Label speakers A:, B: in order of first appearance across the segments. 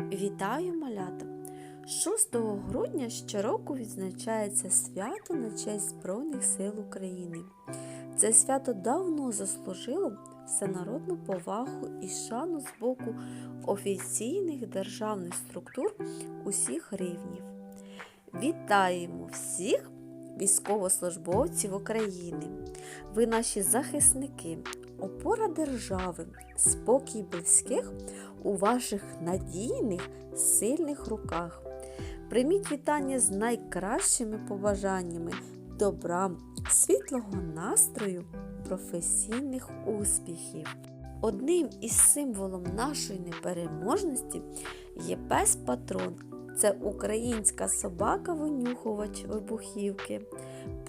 A: Вітаю малята! 6 грудня щороку відзначається свято на честь Збройних сил України. Це свято давно заслужило всенародну повагу і шану з боку офіційних державних структур усіх рівнів. Вітаємо всіх військовослужбовців України! Ви наші захисники, опора держави, спокій близьких у ваших надійних, сильних руках. Прийміть вітання з найкращими побажаннями, добра, світлого настрою, професійних успіхів. Одним із символом нашої непереможності є пес патрон. Це українська собака-винюхувач вибухівки,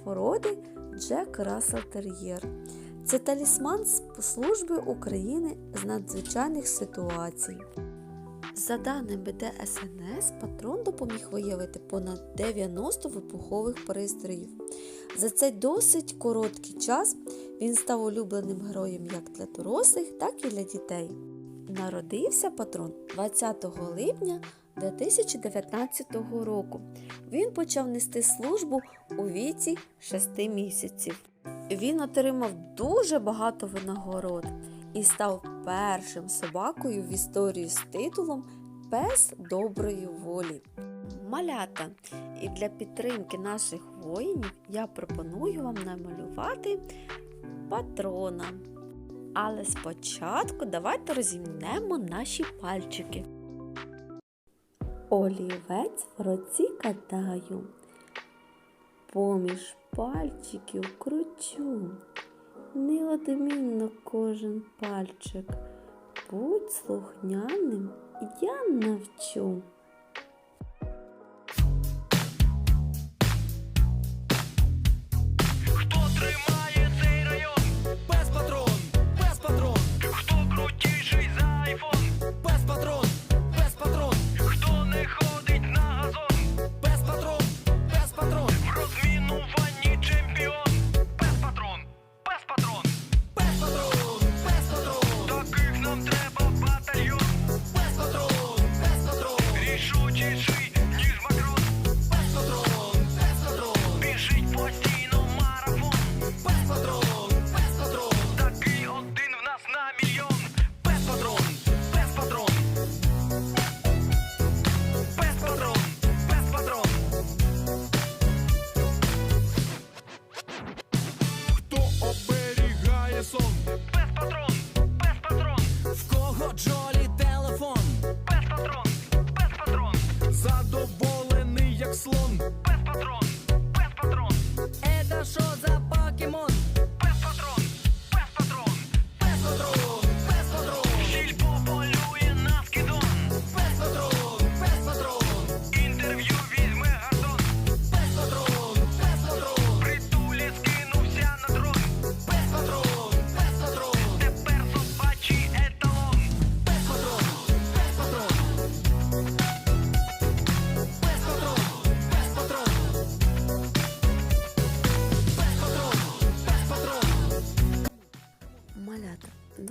A: породи Джек Рассел Тер'єр. Це талісман з служби України з надзвичайних ситуацій. За даними ДСНС, патрон допоміг виявити понад 90 вибухових пристроїв. За цей досить короткий час він став улюбленим героєм як для дорослих, так і для дітей. Народився патрон 20 липня 2019 року. Він почав нести службу у віці 6 місяців. Він отримав дуже багато винагород і став першим собакою в історії з титулом Пес доброї волі. Малята, і для підтримки наших воїнів я пропоную вам намалювати патрона. Але спочатку давайте розімнемо наші пальчики. Олівець в руці катаю, поміж пальчиків кручу, неодмінно кожен пальчик. Будь слухняним, я навчу.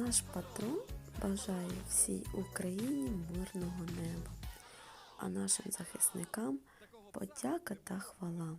A: Наш патрон бажає всій Україні мирного неба, а нашим захисникам подяка та хвала.